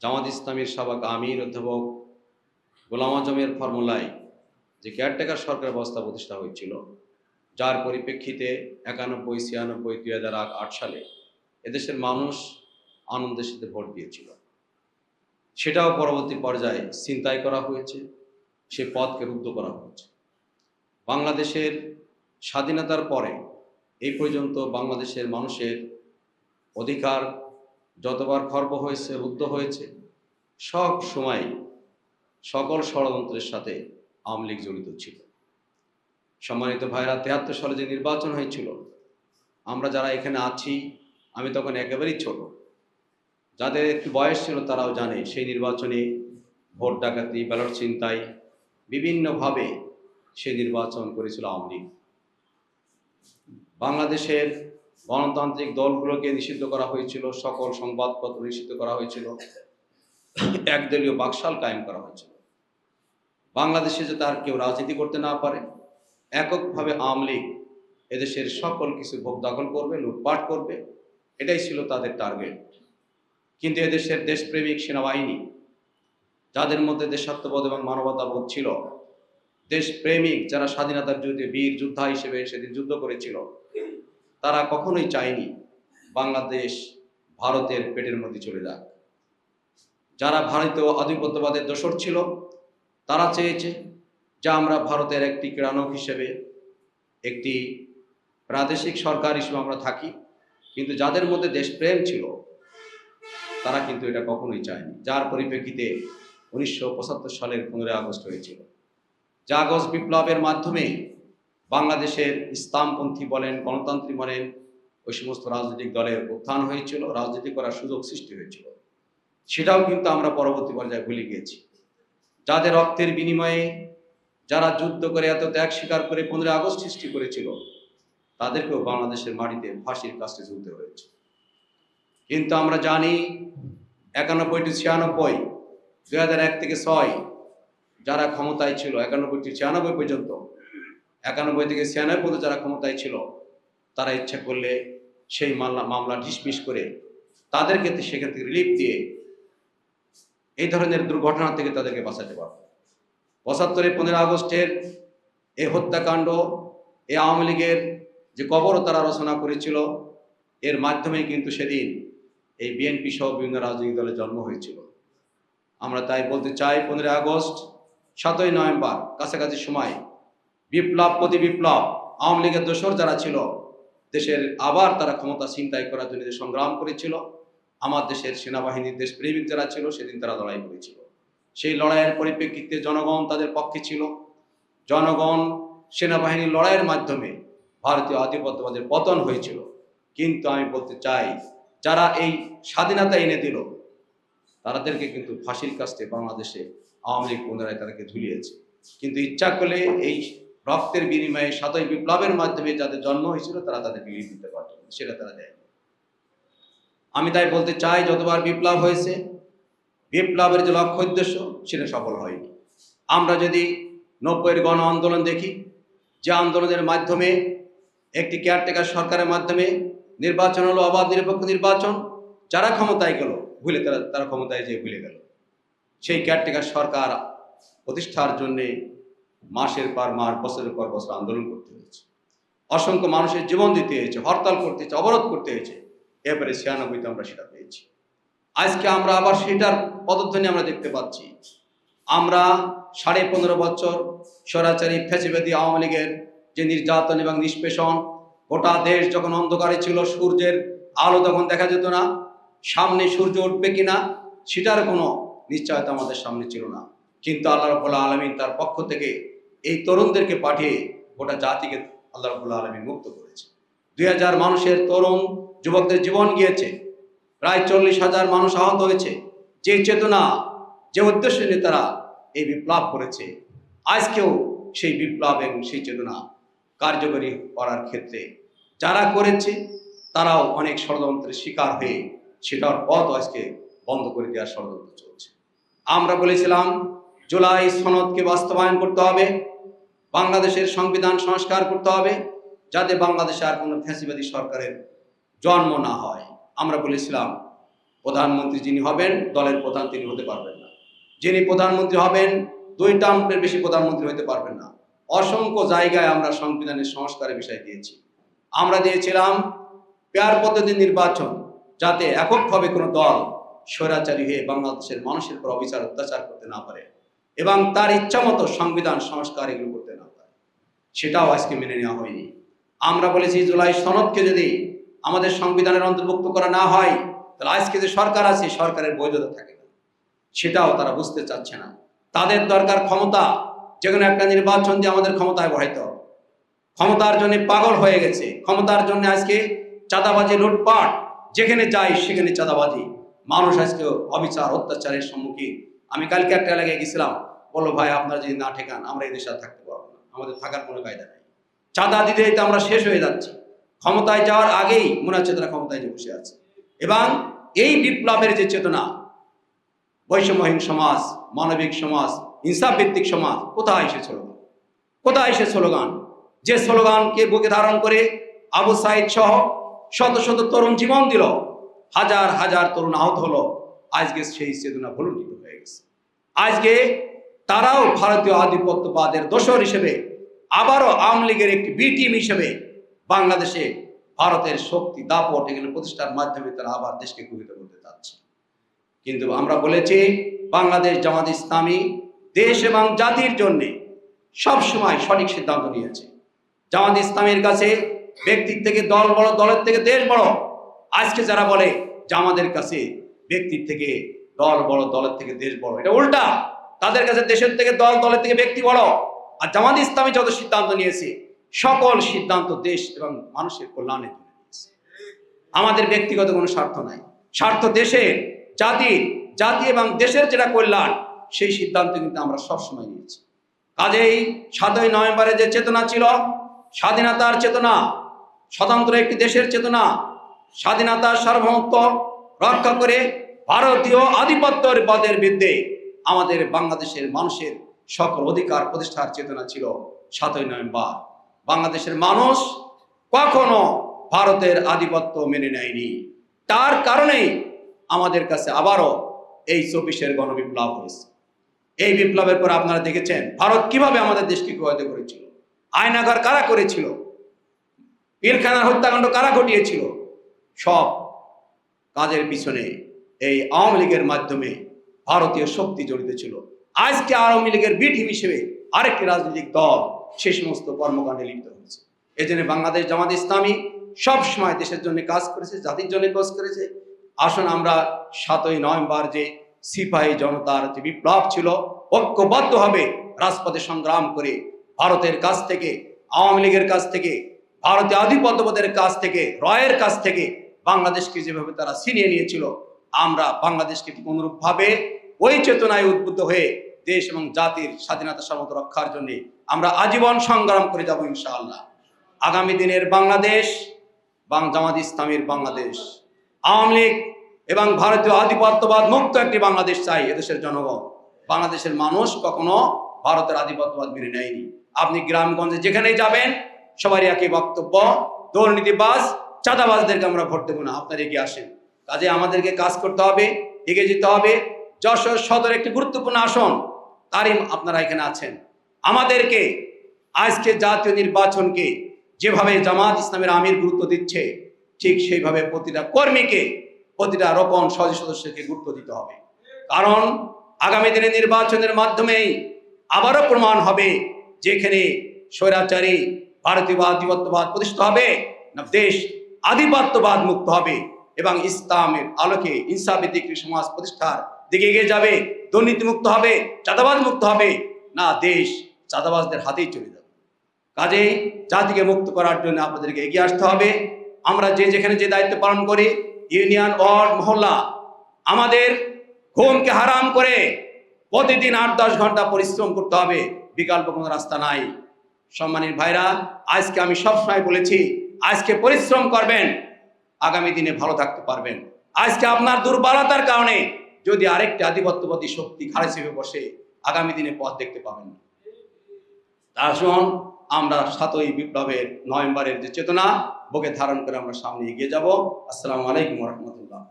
জামাত ইসলামীর সাবাক আমির, অধ্যাপক, গোলাম আজমের ফর্মুলায় যে কেয়ারটেকার সরকার ব্যবস্থা প্রতিষ্ঠা হয়েছিল, যার পরিপ্রেক্ষিতে একানব্বই, ছিয়ানব্বই, দুই হাজার আট সালে এদেশের মানুষ আনন্দের সাথে ভোট দিয়েছিল। সেটাও পরবর্তী পর্যায়ে চিন্তাই করা হয়েছে, সে পথকে রুদ্ধ করা হয়েছে। বাংলাদেশের স্বাধীনতার পরে এই পর্যন্ত বাংলাদেশের মানুষের অধিকার যতবার খর্ব হয়েছে, রুদ্ধ হয়েছে, সব সময় সকল ষড়যন্ত্রের সাথে আওয়ামী লীগ জড়িত ছিল। সম্মানিত ভাইরা, তেহাত্তর সালে যে নির্বাচন হয়েছিল, আমরা যারা এখানে আছি, আমি তখন একেবারেই ছোট। যাদের একটু বয়স ছিল তারাও জানে, সেই নির্বাচনে ভোট ডাকাতি, ব্যালট ছিনতাই, বিভিন্নভাবে সে নির্বাচন করেছিল আওয়ামী লীগ বাংলাদেশের গণতান্ত্রিক দলগুলোকে নিষিদ্ধ করা হয়েছিল, সকল সংবাদপত্র নিষিদ্ধ করা হয়েছিল, একদলীয় বাকশাল কায়েম করা হয়েছিল। বাংলাদেশে যাতে আর কেউ রাজনীতি করতে না পারে, এককভাবে আওয়ামী লীগ এদেশের সকল কিছু ভোগ দখল করবে, লুটপাট করবে, এটাই ছিল তাদের টার্গেট। কিন্তু এদেশের দেশপ্রেমিক সেনাবাহিনী, যাদের মধ্যে দেশাত্মবোধ এবং মানবতাবোধ ছিল, দেশপ্রেমিক যারা স্বাধীনতার যুদ্ধে বীর যোদ্ধা হিসেবে সেদিন যুদ্ধ করেছিল তারা কখনোই চায়নি বাংলাদেশ ভারতের পেটের মধ্যে চলে যাক। যারা ভারতীয় আধিপত্যবাদের দোসর ছিল, তারা চেয়েছে যা আমরা ভারতের একটি ক্রীড়ানক হিসেবে একটি প্রাদেশিক সরকার হিসেবে আমরা থাকি। কিন্তু যাদের মধ্যে দেশপ্রেম ছিল, তারা কিন্তু এটা কখনোই চায়নি। যার পরিপ্রেক্ষিতে উনিশশো পঁচাত্তর সালের পনেরোই আগস্ট হয়েছিল। যা আগস্ট বিপ্লবের মাধ্যমে বাংলাদেশের ইসলামপন্থী বলেন গণতান্ত্রিক বলেন, ওই সমস্ত রাজনৈতিক দলের উত্থান হয়েছিল, রাজনীতি করার সুযোগ সৃষ্টি হয়েছিল। সেটাও কিন্তু আমরা পরবর্তী পর্যায়ে ভুলে গিয়েছি। যাদের রক্তের বিনিময়ে যারা যুদ্ধ করে এত ত্যাগ স্বীকার করে পনেরোই আগস্ট সৃষ্টি করেছিল, তাদেরকেও বাংলাদেশের মাটিতে ফাঁসির কাছে ঝুলতে হয়েছে। কিন্তু আমরা জানি একানব্বই টু ছিয়ানব্বই, দুই হাজার এক থেকে ছয়, যারা ক্ষমতায় ছিল একানব্বই টু ছিয়ানব্বই পর্যন্ত একানব্বই থেকে ছিয়ানব্বই পর্যন্ত যারা ক্ষমতায় ছিল, তারা ইচ্ছা করলে সেই মামলা মামলা ডিসমিস করে তাদেরকে সেখান থেকে রিলিফ দিয়ে এই ধরনের দুর্ঘটনা থেকে তাদেরকে বাঁচাতে পারবে। পঁচাত্তরে পনেরো আগস্টের এই হত্যাকাণ্ড, এই আওয়ামী লীগের যে কবরও তারা রচনা করেছিল, এর মাধ্যমে কিন্তু সেদিন এই বিএনপি সহ বিভিন্ন রাজনৈতিক দলের জন্ম হয়েছিল। আমরা তাই বলতে চাই, পনেরোই আগস্ট, সাতই নভেম্বর, কাছাকাছি সময় বিপ্লব, প্রতি বিপ্লব, আওয়ামী লীগের দোসর যারা ছিল, দেশের আবার তারা ক্ষমতা ছিনতাই করার জন্য যে সংগ্রাম করেছিল, আমার দেশের সেনাবাহিনীর দেশপ্রেমিক যারা ছিল, সেদিন তারা লড়াই করেছিল। সেই লড়াইয়ের পরিপ্রেক্ষিতে জনগণ তাদের পক্ষে ছিল। জনগণ সেনাবাহিনীর লড়াইয়ের মাধ্যমে ভারতীয় আধিপত্যবাদের পতন হয়েছিল। কিন্তু আমি বলতে চাই, যারা এই স্বাধীনতা এনে দিল তাদেরকে কিন্তু ফাঁসির কাছে বাংলাদেশে আওয়ামী লীগ পুনরায় তাদেরকে ঝুলিয়েছে। কিন্তু ইচ্ছা করলে এই রক্তের বিনিময়ে সাতই বিপ্লবের মাধ্যমে যাদের জন্ম হয়েছিল, তারা তাদের লিড দিতে পারত সেটা তারা দেয়নি। আমি তাই বলতে চাই, যতবার বিপ্লব হয়েছে, বিপ্লবের যে লক্ষ্য উদ্দেশ্য, সেটা সফল হয়নি। আমরা যদি নব্বইয়ের গণ আন্দোলন দেখি, যে আন্দোলনের মাধ্যমে একটি কেয়ারটেকার সরকারের মাধ্যমে নির্বাচন হলো, অবাধ, নিরপেক্ষ নির্বাচন, যারা ক্ষমতায় গেল, ভুলে তারা তারা ক্ষমতায় যেয়ে ভুলে গেল। সেই কেয়ারটেকার সরকার প্রতিষ্ঠার জন্যে মাসের পর মাস, বছরের পর বছর আন্দোলন করতে হয়েছে। অসংখ্য মানুষের জীবন দিতে হয়েছে, হরতাল করতে হয়েছে, অবরোধ করতে হয়েছে। এবারে ছিয়ানব্বইতে আমরা সেটা পেয়েছি। আজকে আমরা আবার সেটার পদধ্বনি আমরা দেখতে পাচ্ছি। আমরা সাড়ে পনেরো বছর স্বরাচারী ফেসিবাদী আওয়ামী লীগের যে নির্যাতন এবং নিষ্পেষণ, গোটা দেশ যখন অন্ধকারে ছিল, সূর্যের আলো তখন দেখা যেত না। সামনে সূর্য উঠবে কিনা, সেটার কোনো নিশ্চয়তা আমাদের সামনে ছিল না। কিন্তু আল্লাহ রবুল্লাহ আলমিন তার পক্ষ থেকে এই তরুণদেরকে পাঠিয়ে গোটা জাতিকে আল্লাহ রবুল্লাহ আলমিন মুক্ত করেছে। দুই হাজার মানুষের তরুণ যুবকদের জীবন গিয়েছে। প্রায় চল্লিশ হাজার মানুষ আহত হয়েছে। যে চেতনা, যে উদ্দেশ্য নিয়ে তারা এই বিপ্লব করেছে, আজকেও সেই বিপ্লব এবং সেই চেতনা কার্যকরী করার ক্ষেত্রে যারা করেছে, তারাও অনেক ষড়যন্ত্রের শিকার হয়ে সেটার পথ আজকে বন্ধ করে দেওয়ার ষড়যন্ত্র চলছে। আমরা বলেছিলাম জুলাই সনদকে বাস্তবায়ন করতে হবে, বাংলাদেশের সংবিধান সংস্কার করতে হবে, যাতে বাংলাদেশে আর কোনো ফ্যাসিবাদী সরকারের জন্ম না হয়। আমরা বলেছিলাম, প্রধানমন্ত্রী যিনি হবেন, দলের প্রধান তিনি হতে পারবেন না। যিনি প্রধানমন্ত্রী হবেন, দুই টার্মের বেশি প্রধানমন্ত্রী হতে পারবেন না। অসংখ্য জায়গায় আমরা সংবিধানের সংস্কারের বিষয় দিয়েছি। আমরা দিয়েছিলাম, পেয়ার পদ্ধতি নির্বাচন, যাতে এককভাবে কোনো দল স্বৈরাচারী হয়ে বাংলাদেশের মানুষের উপর অবিচার, অত্যাচার করতে না পারে। এবং তার ইচ্ছা মতো সংবিধান, সংস্কার এগুলো করতে না পারে। সেটাও আজকে মেনে নেওয়া হয়নি। আমরা বলেছি, জুলাই সনদকে যদি আমাদের সংবিধানের অন্তর্ভুক্ত করা না হয়, তাহলে আজকে যে সরকার আছে সরকারের বৈধতা থাকে না। সেটাও তারা বুঝতে চাচ্ছে না। তাদের দরকার ক্ষমতা। যেখানে একটা নির্বাচন দিয়ে আমাদের ক্ষমতায় বহাইতে হবে। ক্ষমতার জন্য পাগল হয়ে গেছে। ক্ষমতার জন্য আজকে চাঁদাবাজি, লুটপাট, যেখানে যাই সেখানে চাঁদাবাজি। মানুষ আজকে অবিচার, অত্যাচারের সম্মুখীন। আমি কালকে একটা এলাকায় গেছিলাম। বলো ভাই, আপনারা যদি না ঠেকান, আমরা এই দেশে থাকতে পারব না। আমাদের থাকার কোনো কায়দা নেই। চাঁদা দিতে দিতে আমরা শেষ হয়ে যাচ্ছি। ক্ষমতায় যাওয়ার আগেই মনে হচ্ছে তারা ক্ষমতায় বসে আছে। এবং এই বিপ্লবের যে চেতনা, বৈষম্যহীন সমাজ, মানবিক সমাজ ইনসাফ ভিত্তিক সমাজ, কোথায় এসে স্লোগান? কোথায় এসে স্লোগান? যে স্লোগানকে বুকে ধারণ করে আবু সাইদ সহ শত শত তরুণ জীবন দিল, হাজার হাজার তরুণ আহত হলো। আজকে সেই চেতনা ভুলুণ্ঠিত হয়ে গেছে। আজকে তারাও ভারতীয় আধিপত্যবাদের দোষর হিসেবে আবারও আওয়ামী লীগের একটি বি টিম হিসেবে বাংলাদেশে ভারতের শক্তি দাপট এগুলো প্রতিষ্ঠার মাধ্যমে তারা আবার দেশকে কুপিত করতে চাচ্ছে। কিন্তু আমরা বলেছি, বাংলাদেশ জামাত ইসলামী দেশ এবং জাতির জন্যে সবসময় সঠিক সিদ্ধান্ত নিয়েছে। জামাত ইসলামের কাছে ব্যক্তির থেকে দল বড়, দলের থেকে দেশ বড়। আজকে যারা বলে যে আমাদের কাছে ব্যক্তির থেকে দল বড়, দলের থেকে দেশ বড়। এটা উল্টা। তাদের কাছে দেশের থেকে দল, দলের থেকে ব্যক্তি বড়। আর জামাত ইসলামী যত সিদ্ধান্ত নিয়েছে, সকল সিদ্ধান্ত দেশ এবং মানুষের নিয়েছে আমাদের ব্যক্তিগত কোনো স্বার্থ নাই। স্বার্থ দেশের জাতির জাতি এবং দেশের যেটা কল্যাণ, সেই সিদ্ধান্ত কিন্তু আমরা সবসময় নিয়েছি। কাজেই সাতই নভেম্বরে যে চেতনা ছিল, স্বাধীনতার চেতনা, স্বতন্ত্র একটি দেশের চেতনা, স্বাধীনতার সার্বভৌমত্ব রক্ষা করে ভারতীয় আধিপত্যের পদের বিরুদ্ধে আমাদের বাংলাদেশের মানুষের সকল অধিকার প্রতিষ্ঠার চেতনা ছিল সাতই নভেম্বর। বাংলাদেশের মানুষ কখনো ভারতের আধিপত্য মেনে নেয়নি। তার কারণেই আমাদের কাছে আবারও এই চব্বিশের গণবিপ্লব হয়েছে। এই বিপ্লবের পর আপনারা দেখেছেন ভারত কীভাবে আমাদের দেশকে প্রভাবিত করেছিল। আয়নাঘর কারা করেছিল? পিলখানার হত্যাকাণ্ড কারা ঘটিয়েছিল? সব কাজের পিছনে এই আওয়ামী লীগের মাধ্যমে ভারতীয় শক্তি জড়িত ছিল। আজকে আওয়ামী লীগের বি হিসেবে আরেকটি রাজনৈতিক দল সে সমস্ত কর্মকাণ্ডে লিপ্ত হয়েছে। এই জন্য বাংলাদেশ জামাত ইসলামী সব সময় দেশের জন্য কাজ করেছে, জাতির জন্য কাজ করেছে। আসুন আমরা সাতই নভেম্বর যে সিপাহী জনতার যে বিপ্লব ছিল, ঐক্যবদ্ধভাবে রাজপথে সংগ্রাম করে ভারতের কাছ থেকে, আওয়ামী লীগের কাছ থেকে, ভারতীয় আধিপত্যবাদের কাছ থেকে, রয়ের কাছ থেকে বাংলাদেশকে যেভাবে তারা ছিনিয়ে নিয়েছিল, আমরা বাংলাদেশকে অনুরূপভাবে ওই চেতনায় উদ্বুদ্ধ হয়ে দেশ এবং জাতির স্বাধীনতা সামর্থ্য রক্ষার জন্য আমরা আজীবন সংগ্রাম করে যাব ইনশাআল্লাহ। আগামী দিনের বাংলাদেশ, বাং জামাত ইসলামের বাংলাদেশ। আওয়ামী লীগ এবং ভারতীয় আধিপত্যবাদ মুক্ত একটি বাংলাদেশ চাই এদেশের জনগণ। বাংলাদেশের মানুষ কখনো ভারতের আধিপত্যবাদ মেনে নেয়নি। আপনি গ্রামগঞ্জে যেখানেই যাবেন, সবারই একই বক্তব্য, দুর্নীতিবাজ চাঁদাবাজদেরকে আমরা ভোট দেবো না, আপনারা এগিয়ে আসেন। কাজে আমাদেরকে কাজ করতে হবে, এগিয়ে যেতে হবে। যশোর সদর একটি গুরুত্বপূর্ণ আসন তারই আপনারা এখানে আছেন। আমাদেরকে আজকে জাতীয় নির্বাচনকে যেভাবে জামাত ইসলামের আমির গুরুত্ব দিচ্ছে, ঠিক সেইভাবে প্রতিটা কর্মীকে, প্রতিটা রোপণ সদস্য সদস্যকে গুরুত্ব দিতে হবে। কারণ আগামী দিনে নির্বাচনের মাধ্যমেই আবারও প্রমাণ হবে যেখানে স্বৈরাচারী ভারতীয় আধিপত্যবাদ প্রতিষ্ঠিত হবে না দেশ আধিপত্যবাদ মুক্ত হবে এবং ইসলামের আলোকে ইনসাফিক সমাজ প্রতিষ্ঠার দিকে এগিয়ে যাবে দুর্নীতি মুক্ত হবে চাঁদাবাদ মুক্ত হবে। না, দেশ চাঁদাবাজদের হাতেই চলে যাবে। কাজেই জাতিকে মুক্ত করার জন্য আপনাদেরকে এগিয়ে আসতে হবে। আমরা যে যেখানে যে দায়িত্ব পালন করি, ইউনিয়ন ওয়ার্ড, মহল্লা, আমাদের ঘুমকে হারাম করে প্রতিদিন আট দশ ঘণ্টা পরিশ্রম করতে হবে। বিকল্প কোনো রাস্তা নাই। সম্মানিত ভাইরা, আজকে আমি সবসময় বলেছি আজকে পরিশ্রম করবেন, আগামী দিনে ভালো থাকতে পারবেন। আজকে আপনার দুর্বলতার কারণে যদি আরেকটি আধিপত্যবাদী শক্তি ঘাড়ে চেপে বসে, আগামী দিনে পথ দেখতে পাবেন আসুন, আমরা সাতই বিপ্লবের নভেম্বরের যে চেতনা বুকে ধারণ করে আমরা সামনে এগিয়ে যাব। আসসালামু আলাইকুম রহমতুল্লাহ।